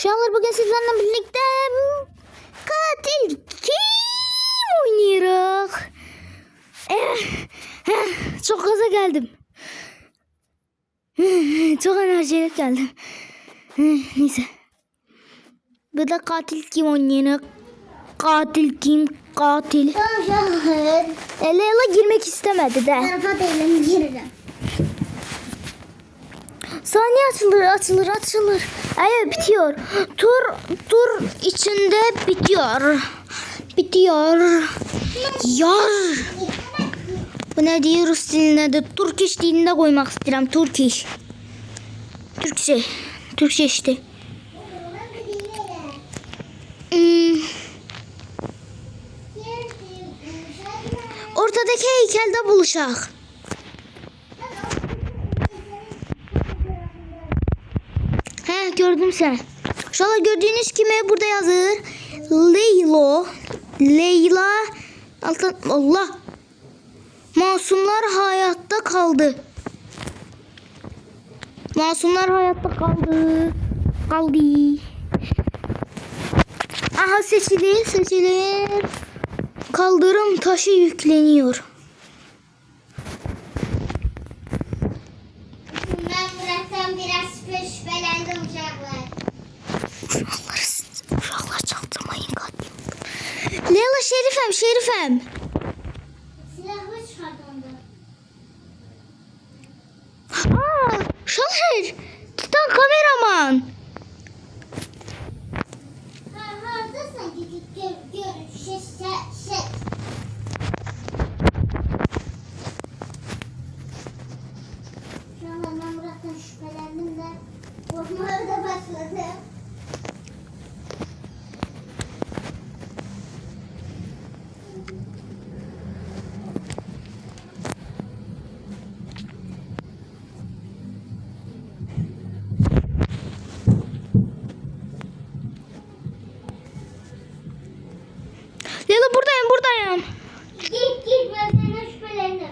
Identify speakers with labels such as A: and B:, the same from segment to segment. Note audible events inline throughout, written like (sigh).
A: Uşaqlar bugün sizlerle birlikte katil kim oynuyoruz? Eh, eh, çok gaza geldim. Eh, Çok enerjiyle geldim. Eh, Neyse. Burada katil kim oynuyor? Katil kim? Katil.
B: Şahır.
A: E, Leyla girmek istemedi de.
B: Tarafa değilim girelim.
A: Saniye açılır, açılır, açılır. Evet bitiyor. Tur, tur içinde bitiyor. Bitiyor. Yar. Bu ne diyor Rus dilinde de Turkish dilinde koymak istedim. Turkish. Türkçe. Türkçe işte. Hmm, ortadaki heykelde buluşak. He gördüm sen. Şu anda gördüğünüz kimi burada yazır. Leylo. Leyla. Altın, Allah. Masumlar hayatta kaldı. Masumlar hayatta kaldı. Kaldı. Aha seçili seçili. Kaldırım taşı yükleniyor.
B: Ben Murat'tan biraz şüphelendim uşaklar.
A: Uşaklar, uşaklar çaldırmayın katil. Leyla Şerifem, Şerifem.
B: Silahı çıkardı ondan.
A: Aa, Şaher. Titan kameraman.
B: Ha harda sanki gör, gör, şey, şey, şey. Şu an ben Murat'tan şüphelendim de korkmaya da başladım.
A: Leyla buradayım, buradayım.
B: Git git ben senden şüphelendim.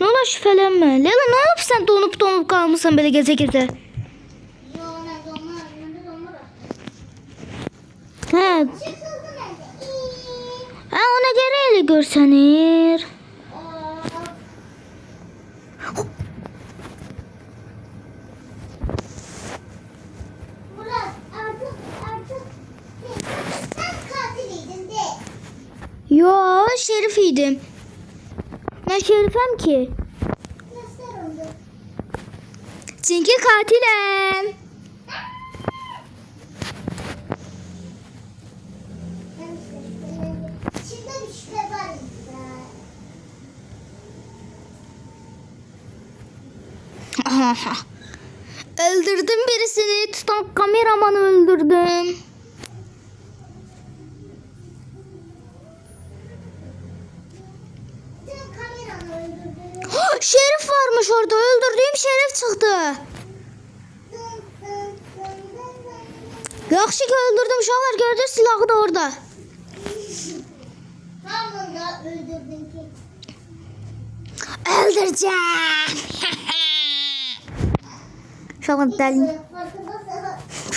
A: Ne ola şüphelenme. Leyla ne yap sen donup kalmışsın böyle geze geze.
B: İyi.
A: ha ona gereğiyle görsenir. Yo, Şerif'iydim. Ben Şerifem ki.
B: Göster onu.
A: Çünkü katilim.
B: Ben işte şüphelendim. İçimde bir şüphe var. ya.
A: öldürdüm birisini. Tutan kameramanı öldürdüm.
B: Sen kameranı öldürdün.
A: Şerif varmış orada. Öldürdüğüm Şerif çıktı.
B: Dın dın dın
A: ki öldürdüm. Uşaqlar gördü silahı da orada.
B: Tam da öldürdün ki.
A: Öldüreceğim. (laughs) Uşaqlar dəli.
B: Farkındasın.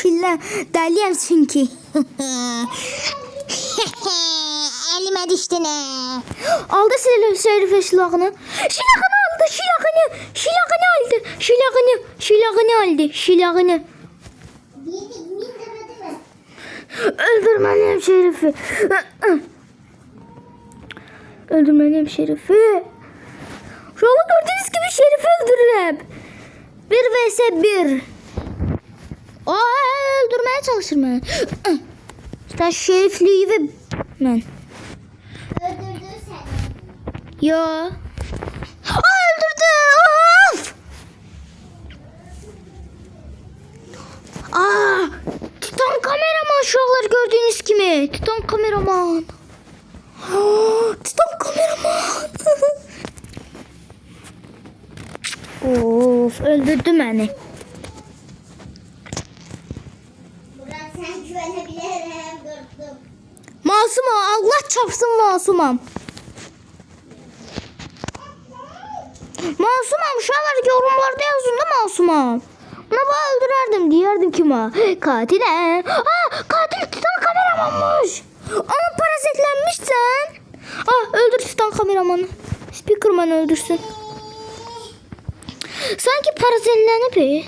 A: Fillə dəliyəm çünki. Əlimə (laughs) düşdü nə? Aldı Şerif Şerif silahını. Silahını aldı, silahını. Silahını aldı. Silahını, silahını aldı, silahını.
B: Yedi min demedi mi?
A: Öldürmeliyim Şerif'i. Öldürmeliyim Şerif'i. Şu an gördüğünüz gibi Şerif'i öldürürüm. Bir vs bir. Aa, öldürmeye çalışır beni. Sen Şerifliği ve ben.
B: Öldürdü.
A: Ya. Aa, öldürdü. Of. Aa, Titan kameraman şu anlar gördüğünüz gibi. Titan kameraman. Aa, (gasps) Titan kameraman. (laughs) of öldürdü beni.
B: Murat sen güvenebilirim. Durdum.
A: Masumum Allah çarpsın masumum. Masumum şu anlar yorumlarda yazın da masumum. Ama öldürerdim diyerdim ki ma. (gasps) Katile. Aa katil tutan kameramanmış. Ama parazitlenmiş sen. Ah öldür tutan kameramanı. Speakerman öldürsün. Sanki parazitlenip bir.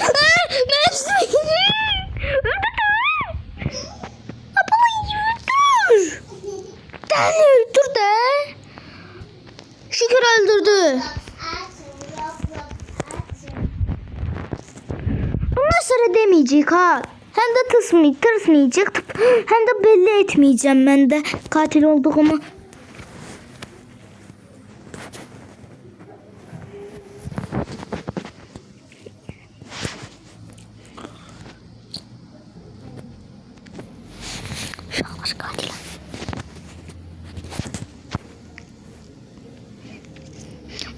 A: Aa, Mesut. Öldürdü. Ablayı öldür. Sen öldür de. Şükür öldürdü. Bundan sonra demeyecek ha. Hem de tırsmay, tırsmayacak. Hem de belli etmeyeceğim ben de katil olduğumu.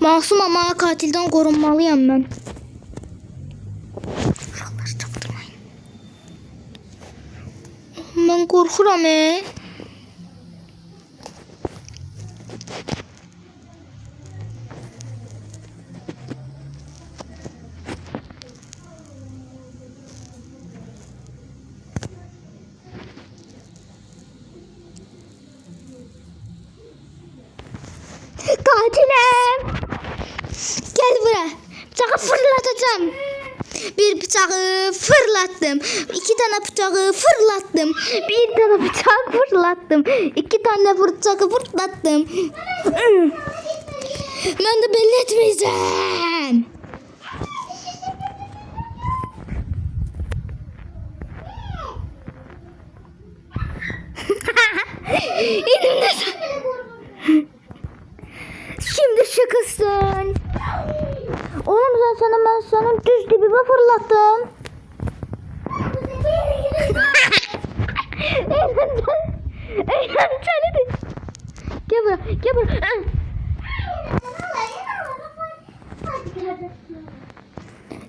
A: Masum ama katilden korunmalıyım ben. Ben korkuram e. Katilim. Gel buraya. Bıçağı fırlatacağım. Bir bıçağı fırlattım. İki tane bıçağı fırlattım. Bir tane bıçağı fırlattım. İki tane bıçağı fırlattım. Ben de belli etmeyeceğim. Elimde Şimdi şakasın. Oğlum sen sana ben sana düz dibime fırlattım. Eğlenceli. Gel buraya, gel buraya.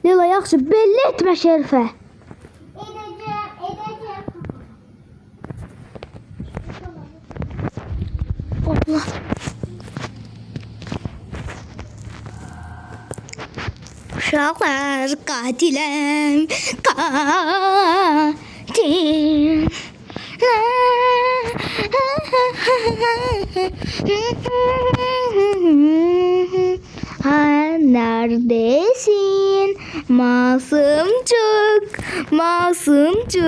A: Leyla yaxşı belli etmə Şerifə. Allah. Uşaqlar qatiləm, qatil. Ha, neredesin masumcuk, masumcuk?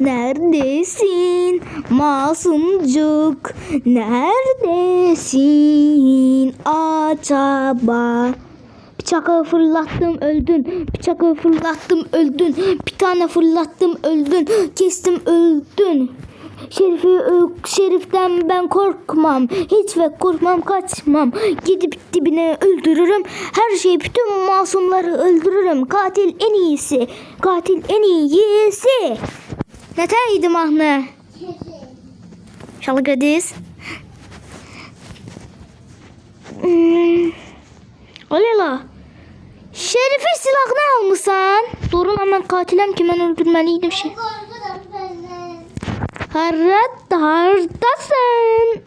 A: Neredesin masumcuk? Neredesin acaba? Bıçağı fırlattım öldün. Bıçağı fırlattım öldün. Bir tane fırlattım öldün. Kestim öldün. Şerifi, ö- şeriften ben korkmam. Hiç ve korkmam kaçmam. Gidip dibine öldürürüm. Her şeyi bütün masumları öldürürüm. Katil en iyisi. Katil en iyisi. Neteydi mahnı? Şalgadiz. Hmm. Alela. Şerif'in silahını almışsan. Durun hemen katilem ki ben öldürmeliydim şey. Harrat hardasın.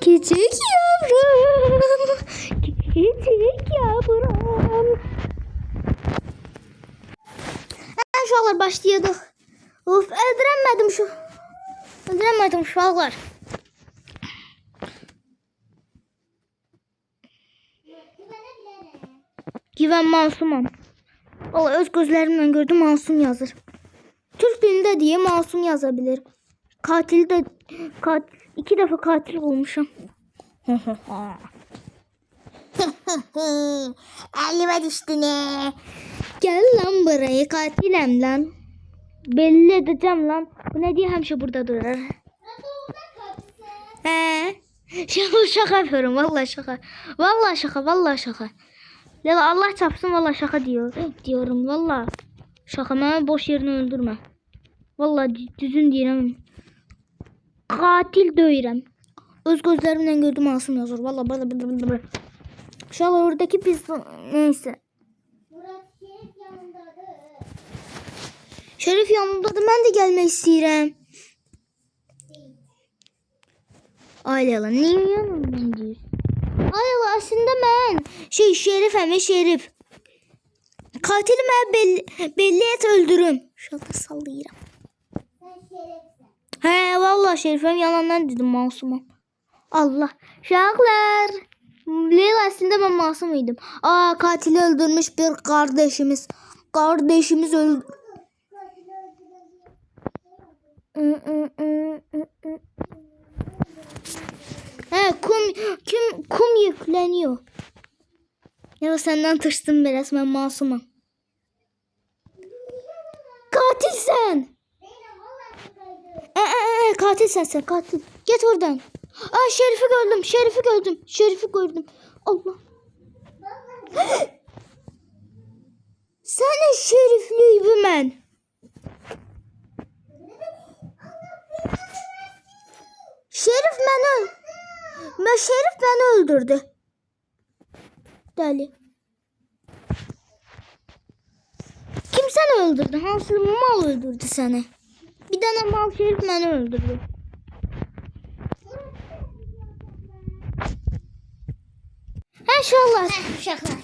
A: (laughs) Küçük yavrum. (laughs) Küçük yavrum. Ha, şu anlar başlayadık. Of öldüremedim şu. Öldüremedim şu anlar. Güven masumam. Valla öz gözlerimle gördüm masum yazır. Türk dilinde diye masum yazabilir. Katil de kat, iki defa katil olmuşum. (laughs) Elime düştü ne? Gel lan buraya katilem lan. Belli edeceğim lan. Bu ne diye hemşe burada durar. He. Şaka şaka yapıyorum vallahi şaka. Vallahi şaka vallahi şaka. Ya Allah çarpsın vallahi şaka diyor. Diyorum vallahi. Şaka beni boş yerine öldürme. Vallahi dü- düzün deyirəm. Katil döyürəm. Öz gözlerimle gördüm. Vallahi böyle böyle böyle. böyle. Şu an oradaki biz neyse. Şerif yanımdadır. Ben de gelmek istəyirəm. Ailə lan. Niyə yanımdan Ay aslında ben şey şerifəm, şerif. Katili mən belli, belli et öldürüm. Şurada sallayıram. He vallahi şerifəm yalandan dedim masumum. Allah. Uşaqlar. Leyla aslında ben masum idim. Aa katili öldürmüş bir kardeşimiz. Kardeşimiz öldü. He kum kim kum yükleniyor. Ya senden tırstım biraz ben masumum. Katil sen. Ee, ee, katil sensin katil. Git oradan. Aa Şerif'i gördüm. Şerif'i gördüm. Şerif'i gördüm. Allah. (gasps) Sen şerifliyim ben. Şerif beni. Ben Şerif beni öldürdü. Deli. Kim seni öldürdü? Hansı mal öldürdü seni? Bir tane mal Şerif beni öldürdü. Ha inşallah.
B: Heh, uşaklar.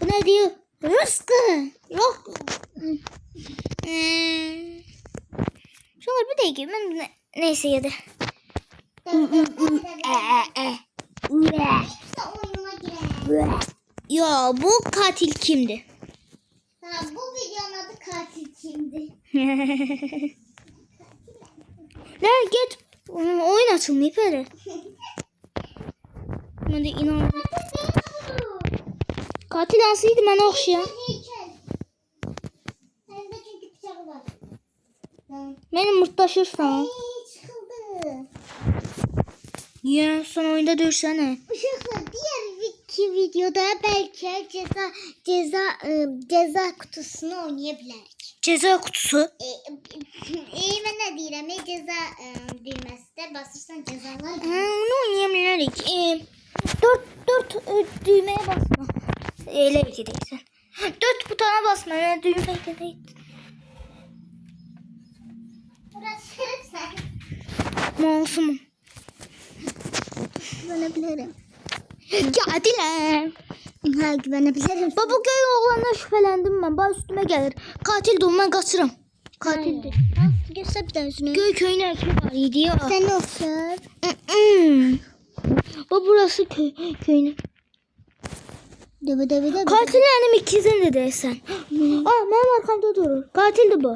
A: Bu ne diyor? Rızkı. Yok. Hmm. Şunlar bir dakika. Ben ne, neyse ya da.
B: Hepsi oyunuma girer.
A: Ya bu katil kimdi?
B: Ha, bu videonun kimdi?
A: Lan (laughs) git. Oyun açılmıyor böyle. Ben de inanmıyorum. Katil
B: bıçağı var. Ha.
A: Benim mırtlaşırsan. Ya son oyunda dövsene.
B: Uşaklar iki videoda belki ceza ceza e, ceza kutusunu oynayabiliriz.
A: Ceza kutusu.
B: E, iyi ve ne diyeyim e, ceza e, düğmesi de basırsan cezalar
A: Ha, onu oynayabilirik. Ee, dört, dört e, düğmeye basma. Öyle iki değilsen. Dört butona basma. Yani düğmeye değil.
B: Burası sen
A: Mouse'um.
B: güvenebilirim.
A: Katilem.
B: Ha güvenebilirim.
A: Baba köy oğlandan şüphelendim ben. Bana üstüme gelir. Katil de ben kaçırım. Katildi.
B: Al göster bir tanesini.
A: Göy köyün erkeği var idi ya.
B: Sen.
A: Mm-mm. Baba burası köy, köyün.
B: Deve deve deve.
A: Katil benim ikizim de desen. Aa benim arkamda durur. Katildi bu.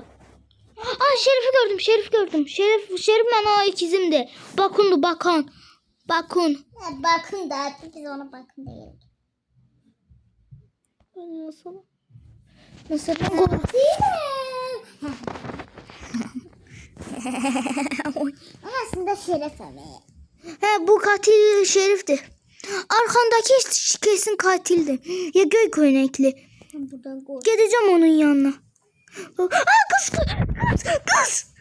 A: Aa Şerif'i gördüm. Şerif gördüm. Şerif Şerif ben o ikizimdi. Bakundu bakan. Bakun.
B: Bakın da biz ona bakın diyelim.
A: Nasıl? Nasıl. (laughs)
B: Ama aslında şeref emeği.
A: He bu katil Şerif'ti. Arkandaki kesin katildi. Ya göy koynaklı.
B: Buradan koy.
A: Gideceğim onun yanına. Aa kız kız kız.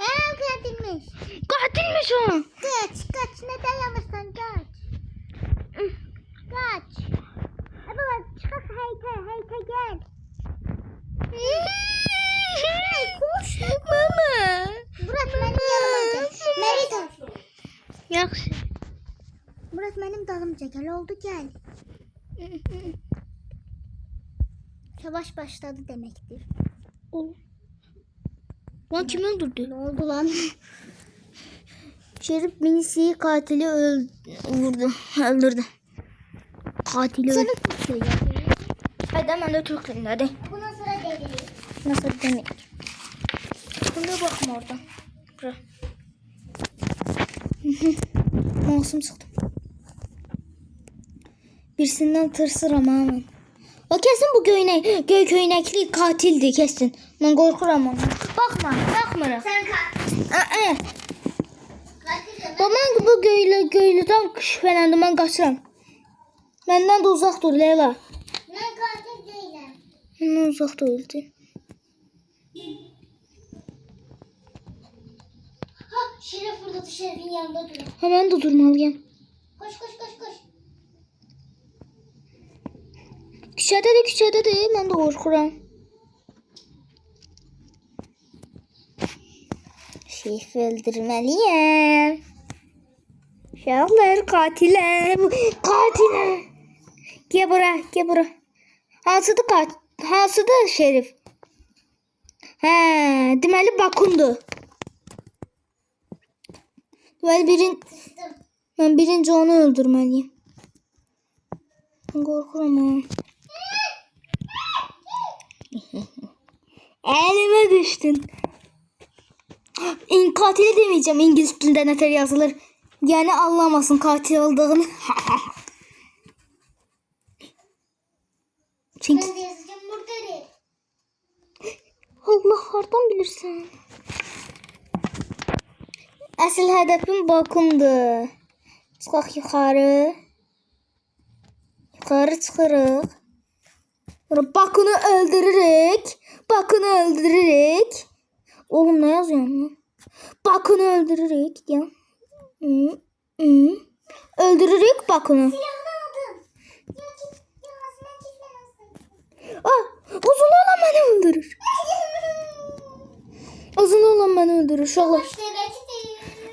B: Aa katilmiş.
A: Katilmiş o.
B: Kaç kaç neden yanırsan kaç. Kaç. E baba çıkak heykel heykel gel.
A: Koş. Mama.
B: Murat benim yanıma gel. Merida.
A: Yaxşı.
B: Murat benim dalımca gel oldu gel. Savaş başladı demektir.
A: Lan kim öldürdü?
B: Ne oldu lan?
A: Şerif minisi katili öl vurdu. Öldürdü. Katili
B: Sana
A: öldürdü.
B: tutuyor.
A: Hadi ben de Türk dilinde hadi.
B: Bundan sonra deviriyor.
A: Nasıl demek? Buna bakma oradan. Bura. (laughs) Masum sıktım. Birisinden tırsıram aman. O kesin bu göyne, göy köynekli katildi kesin. Ben korkuram ondan. Bakma, bakmıram.
B: Sen.
A: Aa,
B: Katil
A: ben bu göylü, göylüden şüphelendim ben kaçıram. Benden de uzak dur Leyla.
B: Ben katil değilim.
A: Benden uzak dur. Leyla.
B: Ha Şeref burada Şeref'in yanında duruyor.
A: Hemen de durmalıyım.
B: Koş koş koş koş.
A: Küçədə də, küçədə də mən də qorxuram. Şeyf öldürməliyəm. Uşaqlar qatilə. Qatilə. Gel bura, gel bura. Hansıdır qat? Hansıdır şerif? Hə, deməli Bakundur. Deməli birin mən birinci onu öldürməliyim. Qorxuram ha. (laughs) Elime düştün. İn katili demeyeceğim İngiliz dilinde neler yazılır. Yani anlamasın katil olduğunu. (laughs) Çünkü
B: Ben de yazacağım burada değil.
A: Allah hardan bilirsən? Əsl hədəfim Bakumdur. Çıxaq yuxarı. Yuxarı çıxırıq. Sonra Bakını öldürürük. Bakını öldürürük. Oğlum ne yazıyorsun lan? Bakını öldürürük. Ya. Hı, hı. Öldürürük Bakını. Ah, uzun olan beni öldürür. Uzun olan beni öldürür.
B: De.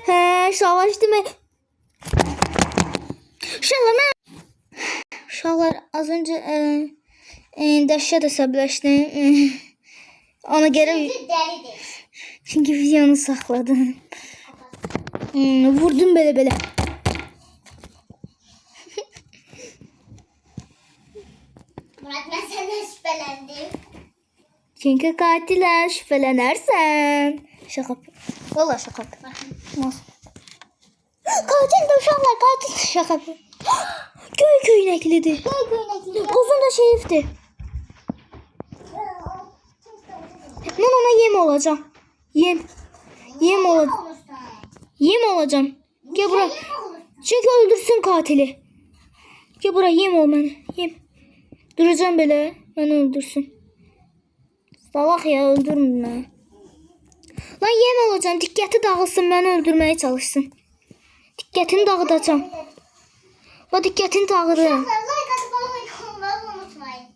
A: He, savaş demek. Uşaqlar, mən... Uşaqlar, az öncə e, e, dəhşət əsəbləşdim. E, ona görə...
B: Delidir.
A: Çünki videonu saxladım. Hmm, vurdum belə-belə. (laughs)
B: Murat ben senden şüphelendim.
A: Çünki qatillər şübhələnərsən. Şaka. Valla şaka. Nasıl? (gasps) Katil de uşaqlar, katil (gasps) şaka. (gasps) Göy köynəklidir.
B: Köy köynekli.
A: Uzun da şerifdir. Mən ona yem olacağım. Yem. Yem olacağım. Yem olacağım. Gel bura. Çünkü öldürsün katili. Gel bura yem ol bana. Yem. Duracağım böyle. Beni öldürsün. Salak ya öldürün beni. Lan yem olacağım. Dikkati dağılsın beni öldürmeye çalışsın. Dikkatini dağıtacağım. La
B: olmayı unutmayın.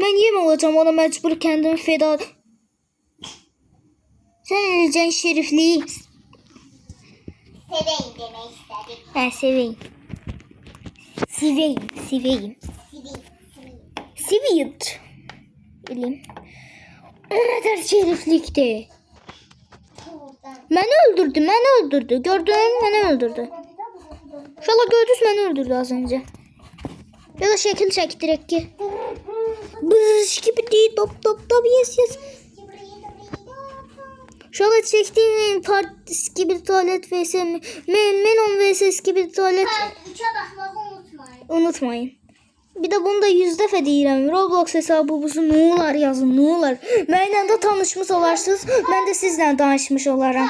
A: Ben yem olacağım ona mecbur kendimi feda. Sen öleceksin şerifliği.
B: Seveyim demek istedim.
A: Ben seveyim. Seveyim. Seveyim.
B: Seveyim.
A: Bileyim. O kadar şeriflikti. Beni öldürdü, beni öldürdü. Gördün, beni öldürdü. İnşallah gördünüz beni öldürdü az önce. Ya da şekil çektirek ki. Bızış gibi değil, top top top yes yes. Şöyle çektiğim partisi gibi tuvalet vs. Men, Menon vs gibi tuvalet
B: Part 3'e bakmayı unutmayın.
A: unutmayın. Bir de bunu da yüz dəfə deyirəm. Roblox hesabımızı nə olar yazın, nə olar. Mənlə də tanışmış olarsınız. Mən də sizlə danışmış olaram.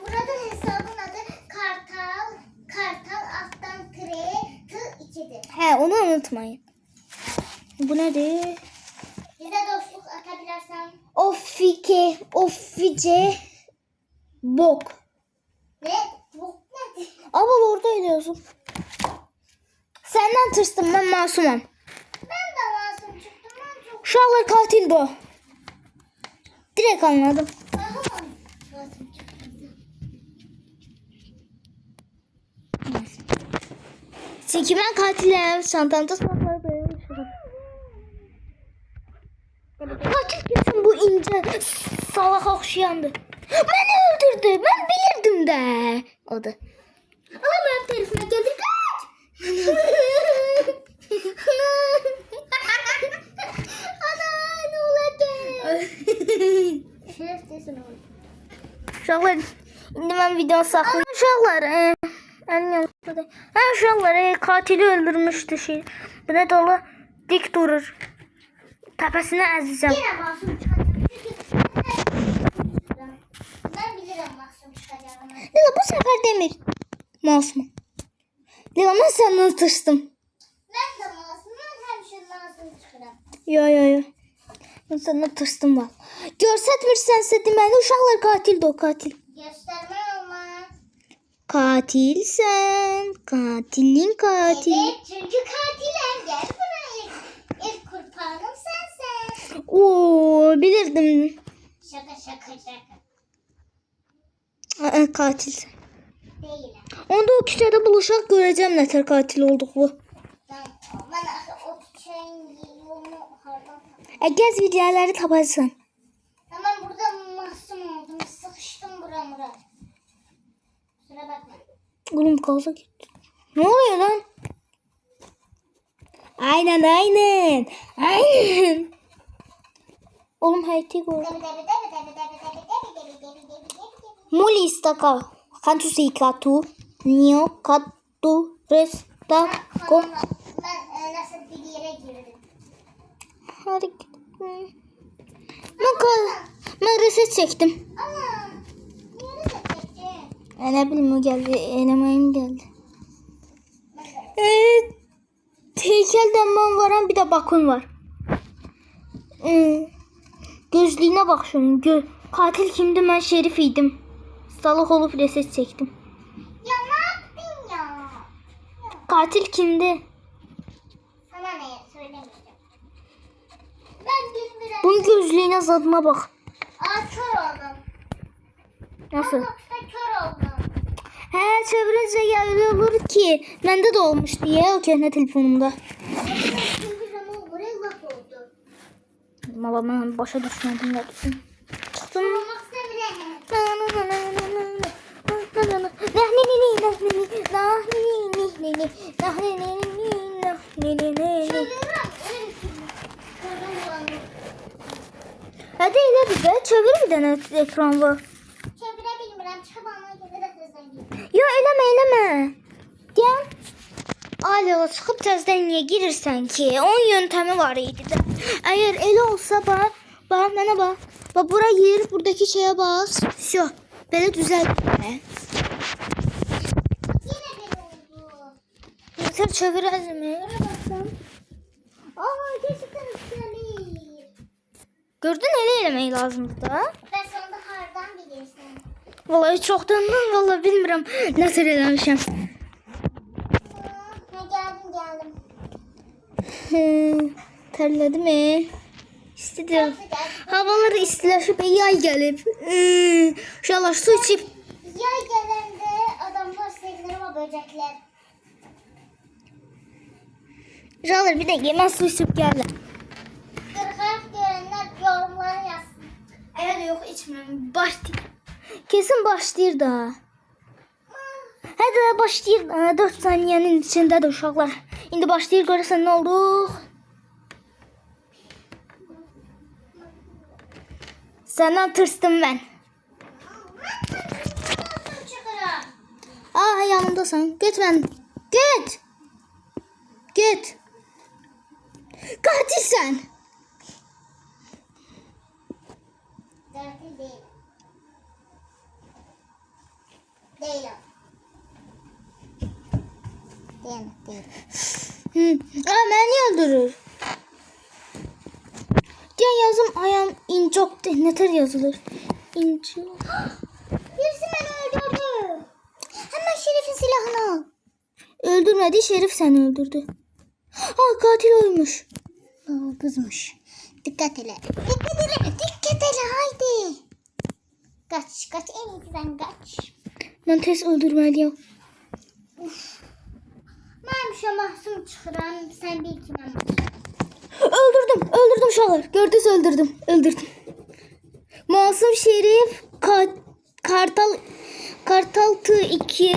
B: Burada hesabın adı Kartal. Kartal alttan kre tı 2'dir.
A: Hə, onu unutmayın. Bu nədir?
B: Bize dostluk atabilirsen.
A: Offike, office, bok.
B: Ne? Bu nedir?
A: Abla orada yazın. Səndən tırstım, mən masumam.
B: Ben de masum çıktım. Ben çok
A: Uşaqlar katildir o. Direkt anladım. Mən katiləm, çantamda. Katil kesin bu ince salak oxşayandı. Məni öldürdü. Mən bilirdim də. O da.
B: Ama benim tarafıma geldi. Kaç! (laughs) Ana ne olacak? Şerefsizsin oğlum.
A: Uşaqlar, indi mən videonu saxlayım. Uşaqlar, e. Hə, uşaqlar, e, katili öldürmüşdü şey. Bu nə dolu dik durur. Təpəsinə əzizəm.
B: Yine masum çıkacağım. Çünkü ben.
A: Lila bu səfər demir. Masum. Lila mən səndən tırstım.
B: Ben de masum. Ben hemşire masum çıkarım.
A: Yo yo yo. Mən səndən tırstım var. Görsətmirsənsə deməli uşaqlar katildir o katil.
B: Gösterme olmaz.
A: Katilsən. Katilin katil.
B: Evet çünkü katilen gel buraya. İlk kurbanım sensin.
A: Oo bilirdim.
B: Şaka şaka şaka.
A: Aa, katilsən.
B: Değilim.
A: Onda o küçədə buluşaq görəcəm nətər katil olduğu.
B: Ben, ben o çiçeğin yolunu hardan
A: E, videoları taparsan.
B: Tamam burada mahzun oldum. Sıkıştım buramıra. Kusura bakma.
A: Oğlum kalsa gitti. Ne oluyor lan? Aynen aynen. Aynen. Oğlum hayti gol.
B: Debi debi debi debi debi.
A: Muli istaka. Kantu sikatu. Nio katu resta ko.
B: Konumla ben nasıl bir yere girdim.
A: Ben reset çektim. E, ne bileyim o geldi. Elemayım geldi. Ee, heykelden ben varan bir de bakın var. Ee, gözlüğüne bak şunun. Gö Katil kimdi? Ben Şerif Salak olup reset çektim.
B: Ya ne yaptın ya?
A: Katil kimdi?
B: Sana ne söylemeyeceğim. Ben bilmiyorum.
A: Bunun gözlüğüne zadına bak.
B: Aa kör oldum.
A: Nasıl?
B: Yoksa kör oldum.
A: He çevirince geldi olur ki. Bende de olmuş diye o kendi telefonumda.
B: Ama
A: ben başa düşmedim ya.
B: Çeviriyorum. Ölüm Körüm bulandı.
A: Hadi elə bir də çevir bir dənə ekran var.
B: Çevirebilmirəm. Çabana göre de hızlanıyorum.
A: Yo eləmə, eləmə. Deyəm. Alo, çıxıb təzədən niyə girirsən ki? Onun yöntəmi var idi də. Əgər elə olsa bax, bax mənə bax. Bax bura gir, buradakı şeyə bas. Şo, belə düzəl. Bakın
B: çeviririz mi? Aa gerçekten ıslanıyor.
A: Gördün el elemeyi lazımdı da.
B: Ben sonunda hardan bilirsin.
A: Vallahi çoktan vallahi bilmiyorum. Ne tür elemişim.
B: Ne geldim geldim.
A: Terledi mi?
B: İstedim.
A: Havalar istiləşib, yay gəlib. İnşallah e, su içib.
B: Yay gələndə adamlar sevinir ama böcekler.
A: Canlar bir de yemen sıçıp geldi.
B: Kırkak görenler yorumlara yazsın.
A: Evet yok içmiyorum. Başlayayım. Kesin başlayır da. Hadi başlayır. 4 saniyenin içinde de uşaklar. İndi başlayır görürsen ne oldu? Senden tırstım
B: ben.
A: Aa yanımdasın. Git ben. Git. Git. Katilsen.
B: Dertli değil. Değilim. Değil, değil.
A: Hı. Aa beni öldürür. Diye yazım ayağım incok de neler yazılır. İnci.
B: Birisi beni öldürdü. Hemen Şerif'in silahını al.
A: Öldürmedi Şerif seni öldürdü. Aa katil oymuş.
B: Aa, kızmış. Dikkat ele. Dikkat ele. Dikkat ele haydi. Kaç kaç en iyisi kaç.
A: Ben tez öldürmeliyim.
B: Ben şu mahzun çıkıram. Sen bir iki ben
A: Öldürdüm. Öldürdüm şahır. Gördünüz öldürdüm. Öldürdüm. Masum Şerif ka- Kartal Kartal Tı 2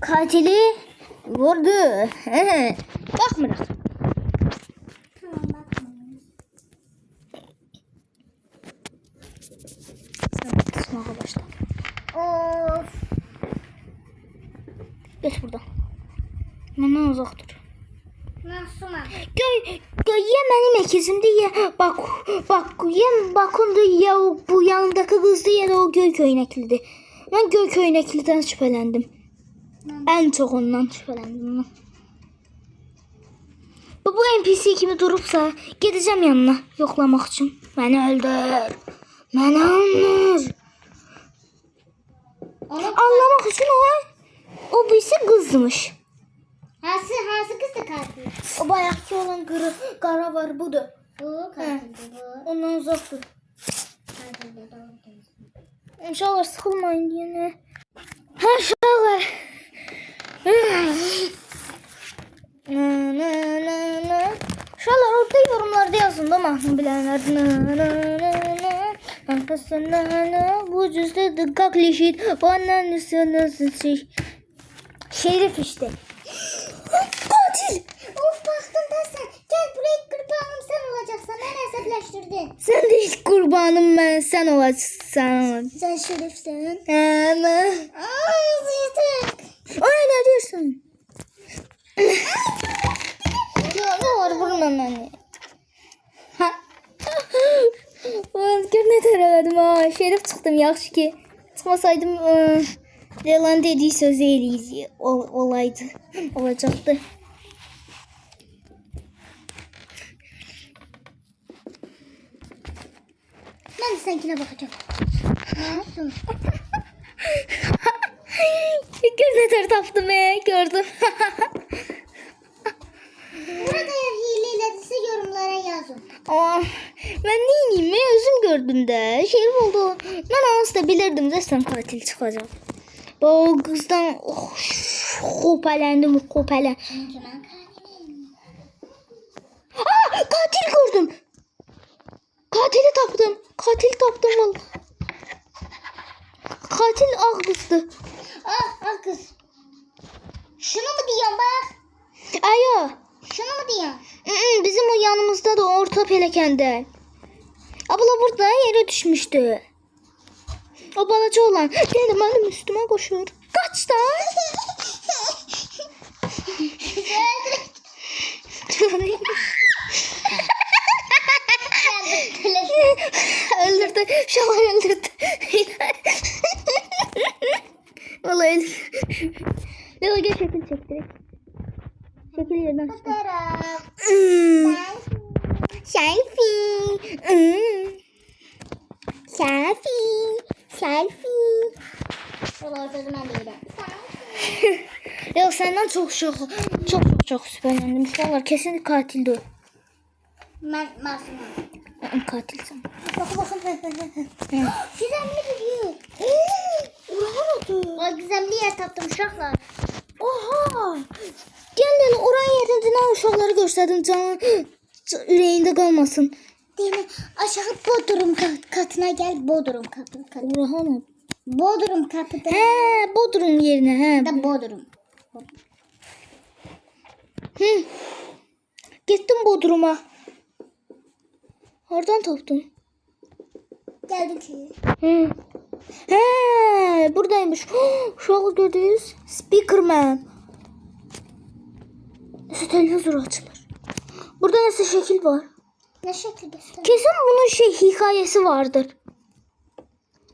A: katili vurdu. (laughs) Bakmırak.
B: Tamam bakma.
A: Kısmağa başla.
B: Of.
A: Geç buradan. Benden uzak dur.
B: Masuma.
A: Göy, göy ye benim ekizimde ye. Bak, bak ye bakındı ye o bu yanındaki kızdı ya da o göy köyneklidir. Ben göy köynekliden şüphelendim. En çok ondan şüphelendim ben. Bu, bu NPC kimi durubsa gideceğim yanına yoklamak için. Beni öldür. Beni öldür. Anlamak için o, o birisi kızmış.
B: Hası hası kız da katil.
A: O bayakçı olan kara, kara var budur.
B: Bu katildi bu.
A: Ondan uzak dur.
B: Doğru diyorsun.
A: İnşallah sıkılmayın diye ne? Ha uşaqlar. Na, na, na, na. Uşaqlar orada yorumlarda yazın da mahnı bilenler. Na, na, na, na. Arkası na, na. Bu cüzde dıkkak leşit. Bana nasıl şey. Şerif işte. Katil.
B: Of baktın da sen. Gel buraya kurbanım sen olacaksan. Ben hesaplaştırdın.
A: Sen de hiç kurbanım ben sen olacaksın.
B: Sen şerifsin.
A: Ama.
B: Aa zeytin.
A: Ay ne diyorsun? ya ne var vurma beni. Ha. (laughs) Özgür ne taradım ha. Şerif çıktım yaxşı ki. Çıkmasaydım ıı, Lelan dediği sözü eliydi. Ol, olaydı. Olacaktı.
B: Ben de seninkine bakacağım. (laughs) Ne yaptın?
A: Şükür ne tarafa taptım he. Gördüm. (laughs)
B: Burada hileyle size yorumlara yazın.
A: Aa, ben ne ineyim ya özüm gördüm de. Şerif oldu. Ben aslında sen katil çıkacak. Bu kızdan oh, kopalendim kopelen.
B: Çünkü ben katilim.
A: Aa, katil gördüm. Katili taptım. Katil taptım vallahi. Katil ah kızdı.
B: Ah, ah kız. Şunu mu diyorsun bak?
A: Ayo.
B: Şunu mu diyorsun?
A: Bizim o yanımızda da orta pelekende. Abla burada yere düşmüştü. O balaca olan. Geldi benim üstüme koşuyor. Kaç da. öldürdü. Şalay öldürdü. Vallahi öldürdü. Leo gel şekil çek direkt. Şekil.
B: Taraf.
A: Hmm. Selfie. Hmm. Selfie. Selfie.
B: Şuralar sözüm ben değilim.
A: Ya senden çok çok çok çok çok şüphelendim. Şuralar kesin katildi o.
B: Ben masumum.
A: Katilsin.
B: Bakın bakın. Gizemli gidiyor.
A: Orhan oldu.
B: O gizemli yer taptım uşaklar.
A: Oha. Gel gel oranın yerinde ne uşakları gösterdim canım. Yüreğinde kalmasın.
B: Değil mi? Aşağı Bodrum kat- katına gel. Bodrum katı. katı.
A: Orhan oldu.
B: Bodrum kapıda.
A: He Bodrum yerine he.
B: Da Bodrum.
A: Hı. Gittim Bodrum'a. Oradan taptım.
B: Geldim ki.
A: Hı. He, buradaymış. (gasps) Şu an gördünüz. Speakerman. Nasıl televizor açılır? Burada nasıl şekil var?
B: Ne şekil göster?
A: Kesin bunun şey hikayesi vardır.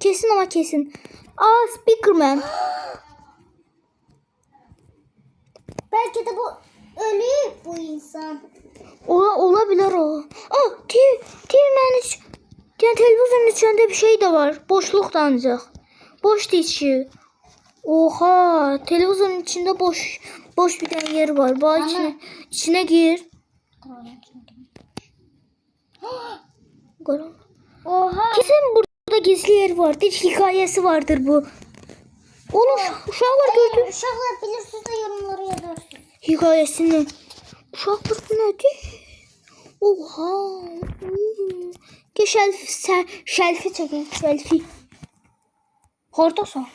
A: Kesin ama kesin. Aa Speakerman. (gasps)
B: Belki de bu ölü bu insan.
A: Ola, olabilir o. Aa TV, TV hiç. Yani televizyonun içinde bir şey de var. Boşluk da ancak. Boş içi. Oha televizyonun içinde boş boş bir tane yer var. Bak içine, içine gir. Karan-
B: Oha.
A: Kesin burada gizli yer vardır. Hikayesi vardır bu. Şu- uşaklar gördü.
B: Uşaklar bilirsiniz de yorumlara yazarsın.
A: Hikayesini. Uşaklar bu nedir? Oha. Hmm. Gel şelfi, se, şelfi çekin. Şelfi. Hortosan.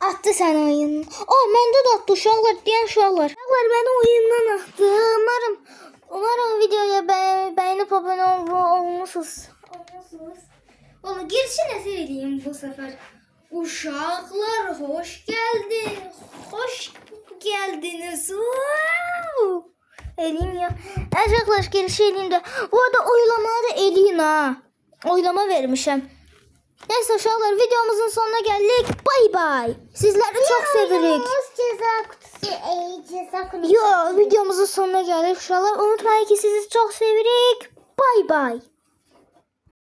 A: Attı sen oyunu. Oh bende de attı uşaklar diyen uşaklar. Uşaklar beni oyundan attı. Umarım umarım videoya be, beğenip abone ol, olmuşsunuz. Olmuşsunuz. Valla girişine söyleyeyim bu sefer. Uşaklar hoş geldin. Hoş geldiniz. Wow. Eleyim ya. Uşaklar girişi eleyim de. Bu arada oylamaya da eleyim ha. Oylama vermişim. Neyse uşaklar videomuzun sonuna geldik. Bay bay. Sizleri çok sevirik.
B: Oyunumuz ceza kutusu. Ey ceza kutusu.
A: Yo videomuzun sonuna geldik uşaklar. Unutmayın ki sizi çok sevirik. Bay bay.